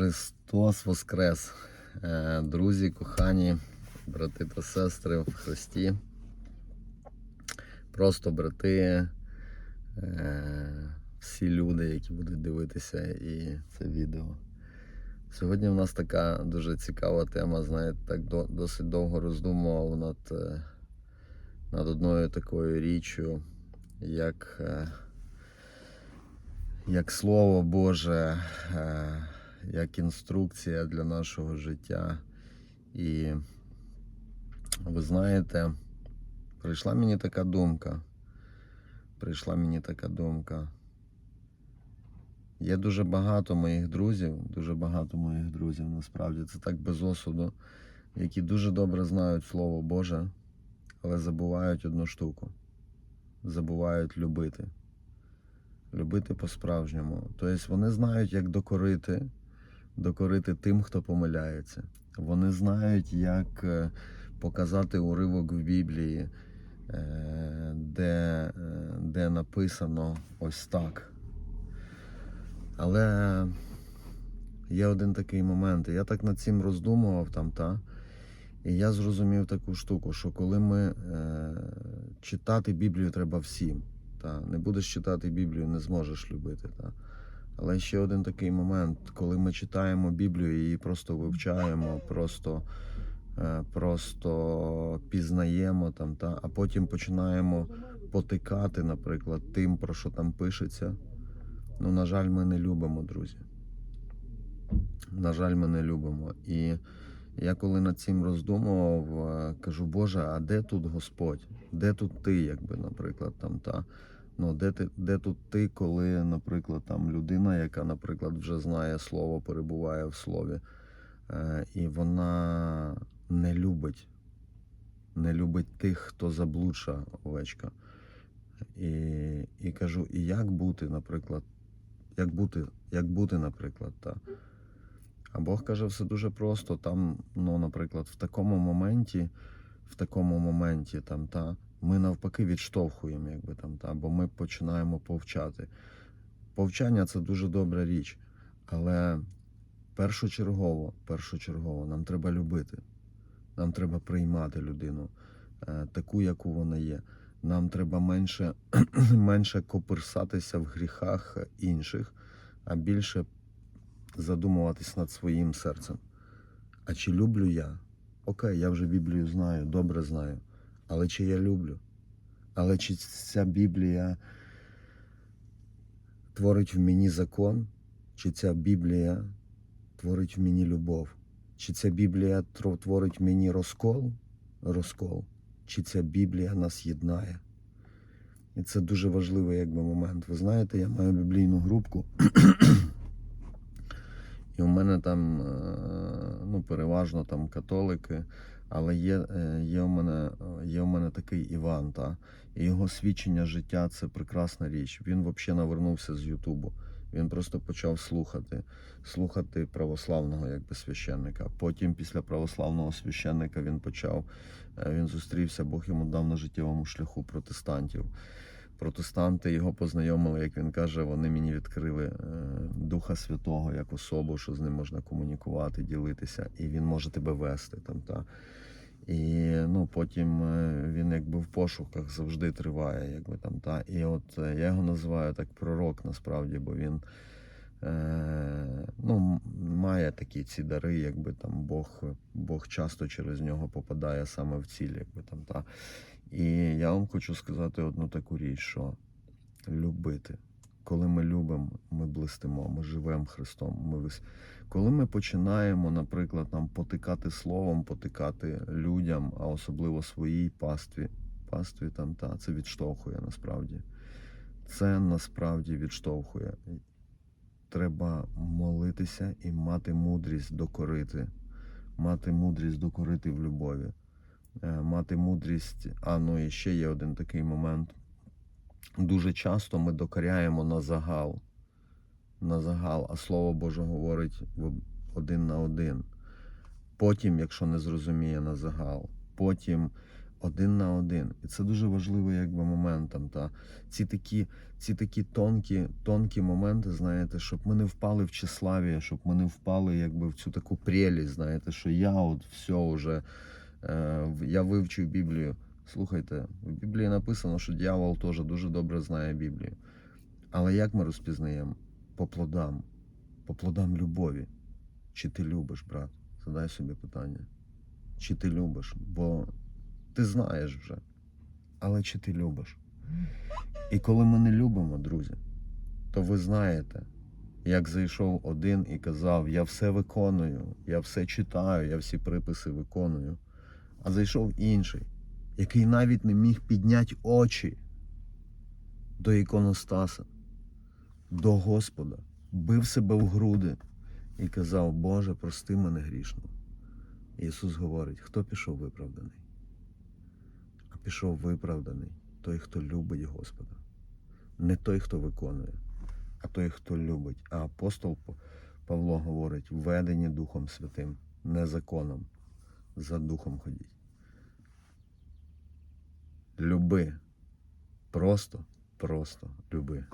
Христос Воскрес! Е, Друзі, кохані, брати та сестри в Христі. Просто брати, е, всі люди, які будуть дивитися і це відео. Сьогодні в нас така дуже цікава тема. Знаєте, так досить довго роздумував над, е, над одною такою річчю, як, як Слово Боже, як інструкція для нашого життя. І ви знаєте, прийшла мені така думка. Прийшла мені така думка. Є дуже багато моїх друзів, дуже багато моїх друзів, насправді це так без осуду, які дуже добре знають Слово Боже, але забувають одну штуку. Забувають любити. Любити по-справжньому. Тобто вони знають, як докорити, докорити тим, хто помиляється. Вони знають, як е, показати уривок в Біблії, е, де, е, де написано ось так. Але є один такий момент. Я так над цим роздумував там, та. І я зрозумів таку штуку, що коли ми читати Біблію треба всім. Та. Не будеш читати Біблію, не зможеш любити. Та. Але ще один такий момент, коли ми читаємо Біблію і її просто вивчаємо, просто, е, просто пізнаємо там, та, а потім починаємо потикати, наприклад, тим, про що там пишеться. Ну, на жаль, ми не любимо, друзі. На жаль, ми не любимо. І я коли над цим роздумував, е, кажу, Боже, а де тут Господь? Де тут ти, якби, наприклад, там та. Ну, де, ти, де тут ти, коли, наприклад, там людина, яка, наприклад, вже знає слово, перебуває в слові, е, і вона не любить, не любить тих, хто заблудша овечка. І, і кажу, і як бути, наприклад, як бути, як бути, наприклад, та. А Бог каже, все дуже просто. Там, ну, наприклад, в такому моменті, в такому моменті, там, та, ми навпаки відштовхуємо, якби там, та, бо ми починаємо повчати. Повчання це дуже добра річ, але першочергово, першочергово нам треба любити. Нам треба приймати людину е, таку, яку вона є. Нам треба менше, менше коперсатися в гріхах інших, а більше задумуватись над своїм серцем. А чи люблю я? Окей, я вже Біблію знаю, добре знаю. Але чи я люблю? Але чи ця Біблія творить в мені закон? Чи ця Біблія творить в мені любов? Чи ця Біблія творить в мені розкол? Розкол? Чи ця Біблія нас єднає? І це дуже важливий якби, момент. Ви знаєте, я маю біблійну групку. І у мене там е, ну, переважно там католики, але є, е, є, у мене, є у мене такий Іван, та? і його свідчення життя це прекрасна річ. Він взагалі навернувся з Ютубу. Він просто почав слухати, слухати православного якби священника. Потім, після православного священника, він почав, е, він зустрівся, Бог йому дав на життєвому шляху протестантів. Протестанти його познайомили, як він каже, вони мені відкрили е, Духа Святого як особу, що з ним можна комунікувати, ділитися, і він може тебе вести там. Та. І ну, потім е, він якби в пошуках завжди триває, якби там. Та. І от е, я його називаю так пророк насправді, бо він ну, має такі ці дари, якби там Бог, Бог часто через нього попадає саме в ціль, якби там. Та. І я вам хочу сказати одну таку річ, що любити. Коли ми любимо, ми блистимо, ми живемо Христом. Ми вис... Коли ми починаємо, наприклад, нам потикати словом, потикати людям, а особливо своїй пастві, пастві там та це відштовхує насправді. Це насправді відштовхує. Треба молитися і мати мудрість докорити, мати мудрість докорити в любові мати мудрість. А ну і ще є один такий момент. Дуже часто ми докоряємо на загал. На загал, а Слово Боже говорить один на один. Потім, якщо не зрозуміє на загал, потім один на один. І це дуже важливий якби момент там. Та ці такі, ці такі тонкі, тонкі моменти, знаєте, щоб ми не впали в тщеславие, щоб ми не впали якби в цю таку прелість, знаєте, що я от все уже е, в- я вивчив Біблію. Слухайте, в Біблії написано, що дьявол теж дуже добре знає Біблію. Але як ми розпізнаємо? По плодам, по плодам любові. Чи ти любиш, брат? Задай собі питання. Чи ти любиш? Бо ти знаєш вже. Але чи ти любиш? І коли ми не любимо, друзі, то ви знаєте, як зайшов один і казав: Я все виконую, я все читаю, я всі приписи виконую. А зайшов інший, який навіть не міг підняти очі до іконостаса, до Господа, бив себе в груди і казав: Боже, прости мене грішно. Ісус говорить, хто пішов виправданий? А пішов виправданий той, хто любить Господа. Не той, хто виконує, а той, хто любить. А апостол Павло говорить, ведені Духом Святим, не законом, за Духом ходіть. Люби. Просто, просто люби.